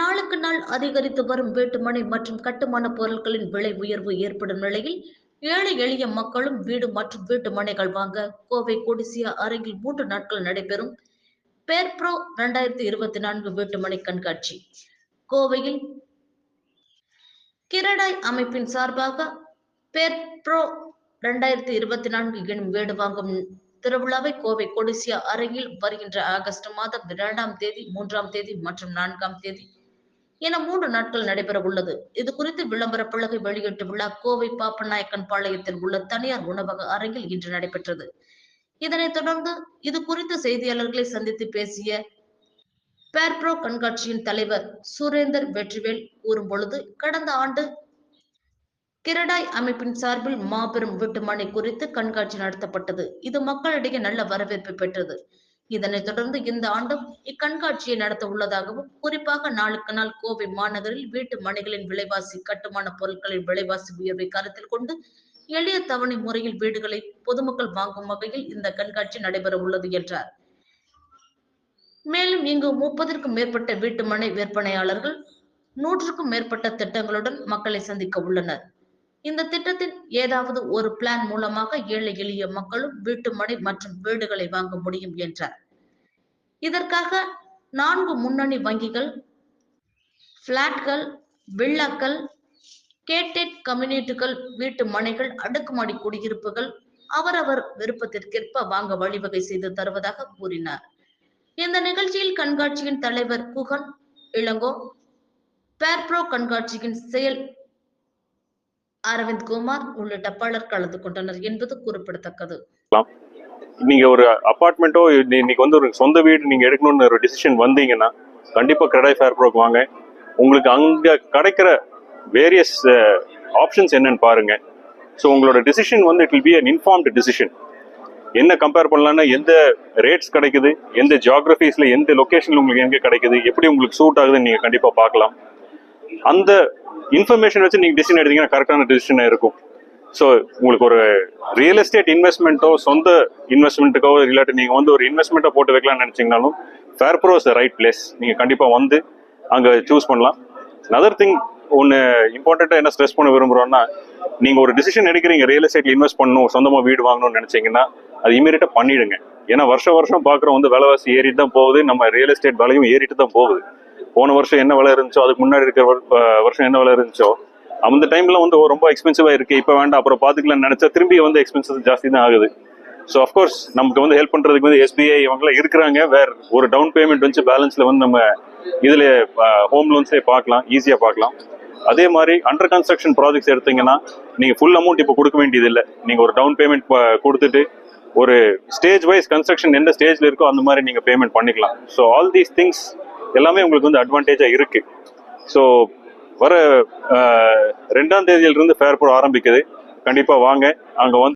நாளுக்கு நாள் அதிகரித்து வரும் வீட்டுமனை மற்றும் கட்டுமான பொருட்களின் விலை உயர்வு ஏற்படும் நிலையில் ஏழை எளிய மக்களும் வீடு மற்றும் வீட்டு மனைகள் வாங்க கோவை கொடிசியா அரங்கில் மூன்று நாட்கள் நடைபெறும் பேர்ப்ரோ இரண்டாயிரத்தி இருபத்தி நான்கு வீட்டுமனை கண்காட்சி. கோவையில் கிரடாய் அமைப்பின் சார்பாக பேர்ப்ரோ இரண்டாயிரத்தி இருபத்தி நான்கு எனும் வீடு வாங்கும் திருவிழாவை கோவை கொடிசியா அரங்கில் வருகின்ற ஆகஸ்ட் மாதம் இரண்டாம் தேதி மூன்றாம் தேதி மற்றும் நான்காம் தேதி என மூன்று நாட்கள் நடைபெற உள்ளது இது குறித்து விளம்பர பலகை வெளியிட்டு விழா கோவை பாப்பநாயக்கன் பாளையத்தில் உள்ள தனியார் உணவக அரங்கில் இன்று நடைபெற்றது. இதனைத் தொடர்ந்து இது குறித்து செய்தியாளர்களை சந்தித்து பேசிய பேர்ப்ரோ கண்காட்சியின் தலைவர் சுரேந்தர் வெற்றிவேல் கூறும் பொழுது கடந்த ஆண்டு கிரடாய் அமைப்பின் சார்பில் மாபெரும் வீட்டுமனை குறித்து கண்காட்சி நடத்தப்பட்டது. இது மக்களிடையே நல்ல வரவேற்பு பெற்றது. இதனைத் தொடர்ந்து இந்த ஆண்டும் இக்கண்காட்சியை நடத்த உள்ளதாகவும் குறிப்பாக நாளுக்கு நாள் கோவை மாநகரில் வீட்டு மனைகளின் விலைவாசி கட்டுமான பொருட்களின் விலைவாசி உயர்வை கருத்தில் கொண்டு எளிய தவணை முறையில் வீடுகளை பொதுமக்கள் வாங்கும் வகையில் இந்த கண்காட்சி நடைபெற உள்ளது என்றார். மேலும் இங்கு முப்பதற்கும் மேற்பட்ட வீட்டு மனை விற்பனையாளர்கள் நூற்றுக்கும் மேற்பட்ட திட்டங்களுடன் மக்களை சந்திக்க உள்ளனர். இந்த திட்டத்தின் ஏதாவது ஒரு பிளான் மூலமாக ஏழை எளிய மக்களும் வீட்டு மனை மற்றும் வீடுகளை வாங்க முடியும் என்றார். இதற்காக நான்கு முன்னணி வங்கிகள் பிளாட்கள் வில்லாக்கள் கேட்டட் கம்யூனிட்டிகள் வீட்டு மனைகள் அடுக்குமாடி குடியிருப்புகள் அவரவர் விருப்பத்திற்கேற்ப வாங்க வழிவகை செய்து தருவதாக கூறினார். இந்த நிகழ்ச்சியில் கண்காட்சியின் தலைவர் குகன் இளங்கோ பேர்ப்ரோ கண்காட்சியின் செயல் அரவிந்த் குமார் உள்ளிட்ட பலர் கலந்து கொண்டனர் என்பது குறிப்பிடத்தக்கது. நீங்க ஒரு அபார்ட்மெண்ட்டோ இன்னைக்கு வந்து ஒரு சொந்த வீடு நீங்க எடுக்கணும்னு ஒரு டிசிஷன் வந்தீங்கன்னா கண்டிப்பா கிரெடை ஃபேர் ப்ரோக்கு வாங்க. உங்களுக்கு அங்க கிடைக்கிற வேரியஸ் ஆப்ஷன்ஸ் என்னன்னு பாருங்க. ஸோ உங்களோட டிசிஷன் வந்து it will be an informed decision என்ன கம்பேர் பண்ணலாம்னா எந்த ரேட்ஸ் கிடைக்குது எந்த ஜியாகிரபிஸ்ல எந்த லொக்கேஷனில் உங்களுக்கு எங்கே கிடைக்குது எப்படி உங்களுக்கு சூட் ஆகுதுன்னு நீங்கள் கண்டிப்பாக பார்க்கலாம். அந்த இன்ஃபர்மேஷன் வச்சு நீங்கள் டிசிஷன் எடுத்தீங்கன்னா கரெக்டான டிசிஷனாக இருக்கும். ஸோ உங்களுக்கு ஒரு ரியல் எஸ்டேட் இன்வெஸ்ட்மெண்ட்டோ சொந்த இன்வெஸ்ட்மெண்ட்டுக்கோ இல்லாட்டி நீங்கள் வந்து ஒரு இன்வெஸ்ட்மெண்ட்டை போட்டு வைக்கலாம்னு நினச்சிங்கனாலும் fair pro is the right place நீங்கள் கண்டிப்பாக வந்து அங்கே சூஸ் பண்ணலாம். அதர் திங் ஒன்று இம்பார்ட்டண்ட்டாக என்ன ஸ்ட்ரெஸ் பண்ண விரும்புகிறோன்னா நீங்கள் ஒரு டிசிஷன் எடுக்கிறீங்க ரியல் எஸ்டேட்டில் இன்வெஸ்ட் பண்ணணும் சொந்தமாக வீடு வாங்கணும்னு நினச்சிங்கன்னா அது இமீடியட்டாக பண்ணிடுங்க. ஏன்னா வருஷம் வருஷம் பார்க்குறோம் வந்து விலைவாசி ஏறிட்டு தான் போகுது நம்ம ரியல் எஸ்டேட் விலையும் ஏறிட்டு தான் போகுது. போன வருஷம் என்ன விலை இருந்துச்சோ அதுக்கு முன்னாடி இருக்கிற வருஷம் என்ன விலை இருந்துச்சோ அந்த டைம்ல வந்து ரொம்ப எக்ஸ்பென்சிவா இருக்கு. இப்போ வேண்டாம் அப்புறம் பாத்துக்கலாம்னு நினைச்சா திரும்பி வந்து எக்ஸ்பென்சஸ் ஜாஸ்தி தான் ஆகுது. ஸோ அஃப்கோர்ஸ் நமக்கு வந்து ஹெல்ப் பண்றதுக்கு வந்து எஸ்பிஐ இவங்களாம் இருக்கிறாங்க. வேற ஒரு டவுன் பேமெண்ட் வந்து பேலன்ஸ்ல வந்து நம்ம இதுல ஹோம் லோன்ஸ்லேயே பார்க்கலாம் ஈஸியா பார்க்கலாம் அதே மாதிரி அண்டர் கன்ஸ்ட்ரக்ஷன் ப்ராஜெக்ட்ஸ் எடுத்தீங்கன்னா நீங்க ஃபுல் அமௌண்ட் இப்போ கொடுக்க வேண்டியது இல்லை நீங்க ஒரு டவுன் பேமெண்ட் கொடுத்துட்டு ஒரு ஸ்டேஜ் வைஸ் கன்ஸ்ட்ரக்ஷன் எந்த ஸ்டேஜ்ல இருக்கோ அந்த மாதிரி நீங்க பேமெண்ட் பண்ணிக்கலாம். ஸோ ஆல் தீஸ் திங்ஸ் எல்லாமே உங்களுக்கு வந்து அட்வான்டேஜாக இருக்கு. ஸோ வர ரெண்டாம் தேதியிலிருந்து ஃபேர் போட ஆரம்பிக்குது. கண்டிப்பாக வாங்க. அங்கே வந்து